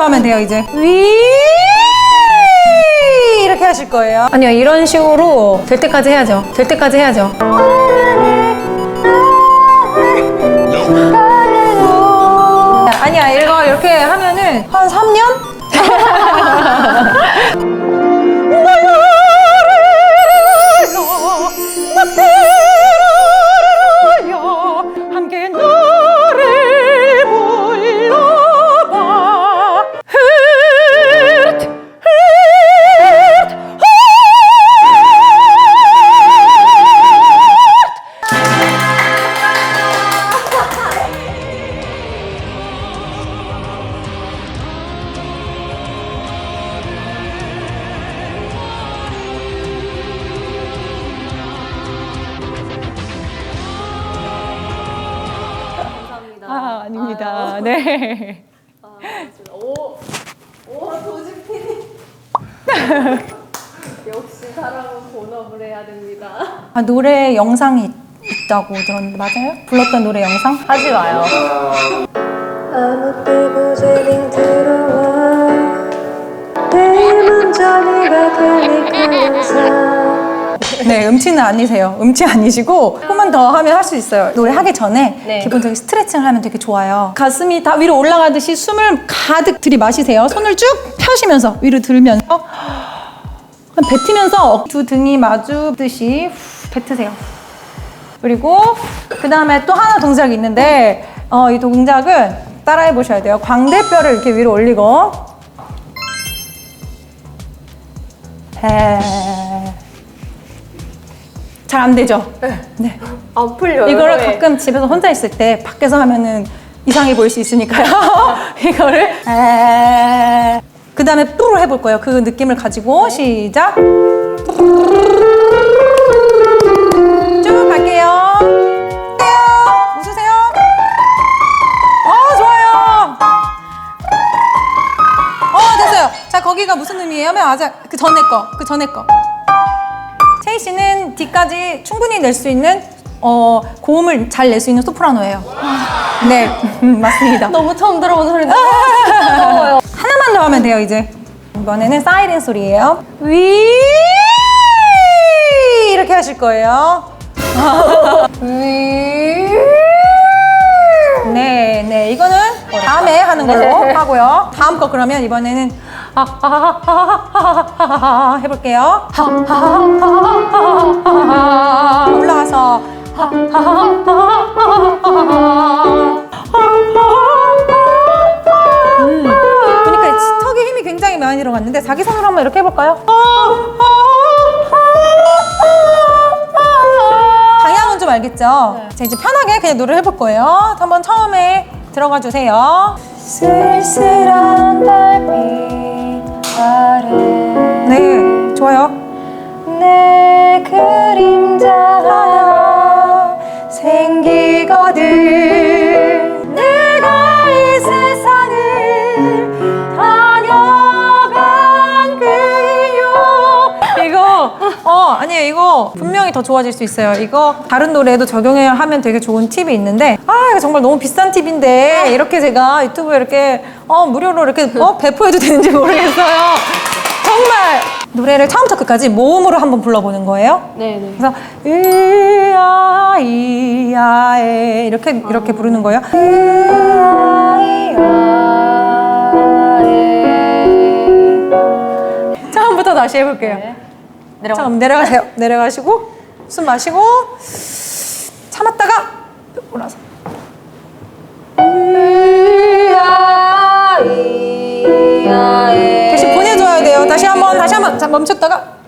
더 하면 돼요, 이제. 위 이렇게 하실 거예요. 아니요, 이런 식으로 될 때까지 해야죠. 될 때까지 해야죠. 아니야, 이거 이렇게 하면은 한 3년? 네 아. 오, 오, 도진 PD. 역시 사람은 본업을 해야 됩니다. 아, 노래 영상이 있- 있다고 들었는데 맞아요? 불렀던 노래 영상? 하지 마요. 아무 때고 제빙 들어와 내 먼저 네가 되니까 영상 네, 음치는 아니세요. 음치 아니시고 조금만 더 하면 할 수 있어요. 노래 하기 전에 네. 기본적인 스트레칭을 하면 되게 좋아요. 가슴이 다 위로 올라가듯이 숨을 가득 들이마시세요. 손을 쭉 펴시면서 위로 들면서 한 뱉으면서 두 등이 마주듯이 후 뱉으세요. 그리고 그 다음에 또 하나 동작이 있는데 어, 이 동작은 따라해 보셔야 돼요. 광대뼈를 이렇게 위로 올리고 잘 안 되죠? 네. 안 풀려요. 이거를 왜? 가끔 집에서 혼자 있을 때 밖에서 하면은 이상해 보일 수 있으니까요. 이거를 에... 그 다음에 뿌를 해볼 거예요. 그 느낌을 가지고 시작. 쭉 갈게요. 웃으세요. 웃으세요. 어 좋아요. 어 됐어요. 자 거기가 무슨 의미예요? 맞아. 그 전에 거. 그 전에 거. 씨는 D까지 충분히 낼 수 있는 어, 고음을 잘 낼 수 있는 소프라노예요. 네, 음, 맞습니다. 너무 처음 들어본 소리인데. 무서워요. 하나만 더 하면 돼요, 이제. 이번에는 사이렌 소리예요. 위 이렇게 하실 거예요. 위 네, 네. 이거는 다음에 하는 걸로 네. 하고요. 다음 거 그러면 이번에는 하하하하하하하 해볼게요. 하하하하하하 올라가서 하하하하하하 음, 그러니까 턱에 힘이 굉장히 많이 들어갔는데 자기 손으로 한번 이렇게 해볼까요? 방향은 좀 알겠죠? 자 이제 편하게 그냥 노래 해볼 거예요. 한번 처음에 들어가 주세요. 쓸쓸한 달빛 네, 좋아요. 내 그림자 이거 분명히 더 좋아질 수 있어요. 이거 다른 노래에도 적용해야 하면 되게 좋은 팁이 있는데 아 이거 정말 너무 비싼 팁인데 이렇게 제가 유튜브에 이렇게 어 무료로 이렇게 어 배포해도 되는지 모르겠어요. 정말 노래를 처음부터 끝까지 모음으로 한번 불러보는 거예요. 네네. 그래서 이야 이야에 이렇게 이렇게 부르는 거예요. 처음부터 다시 해볼게요 내려가. 자, 그럼 내려가세요. 내려가시고 숨 마시고 참았다가 올라서. 대신 보내줘야 돼요. 다시 한번 다시 한번 자, 멈췄다가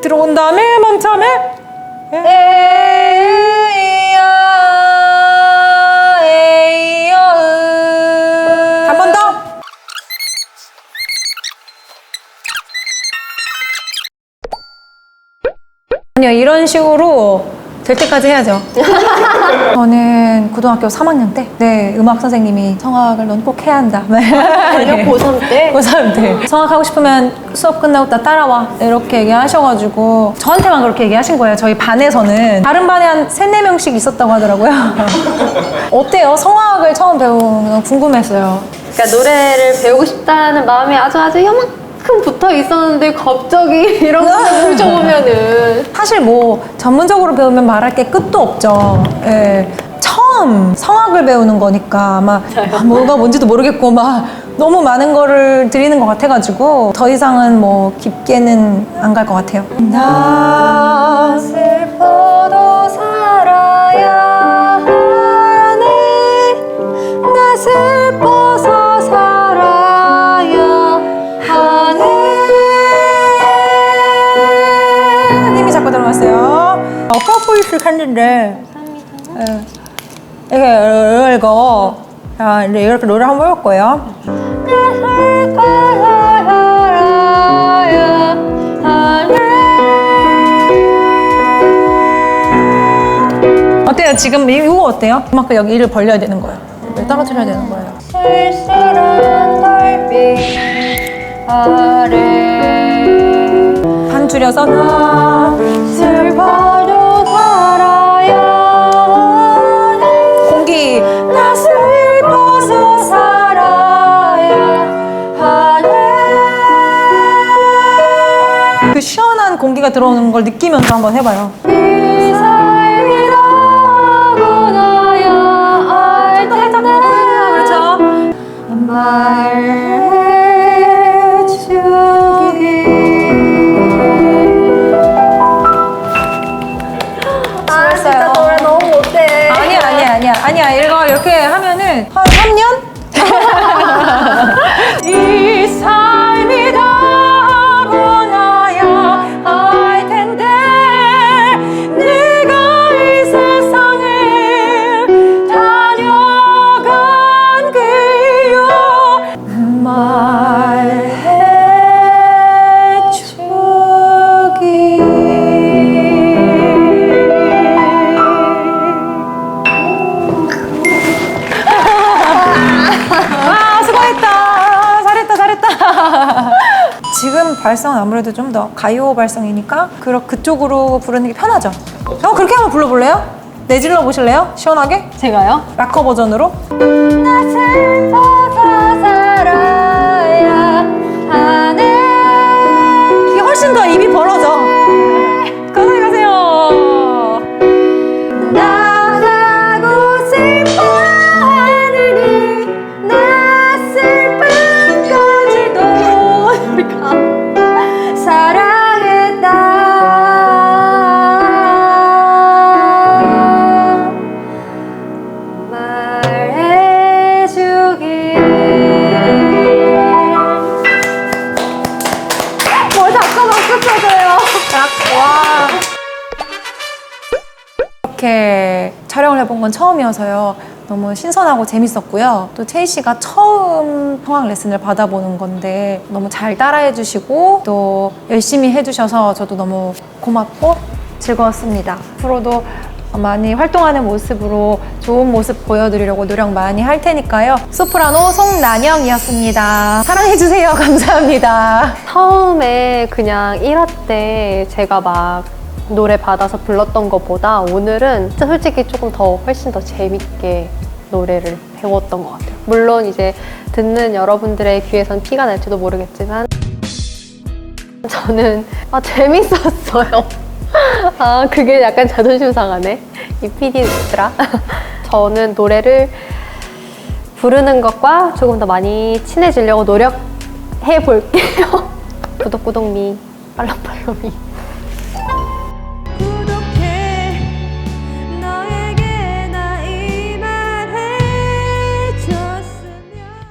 들어온 다음에 멈춰면 아니요 이런 식으로 될 때까지 해야죠. 저는 고등학교 3학년 때, 네 음악 선생님이 성악을 넌 꼭 해야 한다. 아니요, 고3 때? 고3 때 성악하고 싶으면 수업 끝나고 나 따라와 이렇게 얘기하셔가지고 저한테만 그렇게 얘기하신 거예요. 저희 반에서는 다른 반에 한 세네 명씩 있었다고 하더라고요. 어때요? 성악을 처음 배우는 건 궁금했어요. 그러니까 노래를 배우고 싶다는 마음이 아주 아주 요만 큼 붙어 있었는데 갑자기 이런 거 훔쳐보면은 사실 뭐 전문적으로 배우면 말할 게 끝도 없죠. 예. 처음 성악을 배우는 거니까 아마 뭐가 뭔지도 모르겠고 막 너무 많은 거를 드리는 것 같아가지고 더 이상은 뭐 깊게는 안 갈 것 같아요. 나 슬퍼도 살아야 하네 나 슬 했는데 예. 이게 이거 자 이제 이렇게 노래 한번 해볼 거예요. 어때요? 지금 이- 이거 어때요? 이만큼 여기 이를 벌려야 되는 거예요. 이를 떨어뜨려야 되는 거예요. 쓸쓸한 달빛 아래 반 줄여서 나 슬퍼 시원한 공기가 들어오는 걸 느끼면서 한번 해봐요. 그렇죠? 아 진짜 노래 너무 못해 아니야 아니야 아니야 아니야 이거 이렇게 하면은 한 3년? 발성은 아무래도 좀 더 가요 발성이니까 그러, 그쪽으로 부르는 게 편하죠 어 그렇게 한번 불러볼래요? 내질러 보실래요? 시원하게? 제가요? 락커 버전으로 이렇게 촬영을 해본 건 처음이어서요. 너무 신선하고 재밌었고요. 또 채희 씨가 처음 성악 레슨을 받아보는 건데 너무 잘 따라해 주시고 또 열심히 해주셔서 저도 너무 고맙고 즐거웠습니다. 앞으로도 많이 활동하는 모습으로 좋은 모습 보여드리려고 노력 많이 할 테니까요. 소프라노 송난영이었습니다. 사랑해주세요. 감사합니다. 처음에 그냥 1화 때 제가 막 노래 받아서 불렀던 것보다 오늘은 솔직히 조금 더 훨씬 더 재밌게 노래를 배웠던 것 같아요. 물론 이제 듣는 여러분들의 귀에선 티가 날지도 모르겠지만 저는 아 재밌었어요. 아 그게 약간 자존심 상하네. 이 PD들아. 저는 노래를 부르는 것과 조금 더 많이 친해지려고 노력해 볼게요. 구독 구독미 빨랑빨랑미.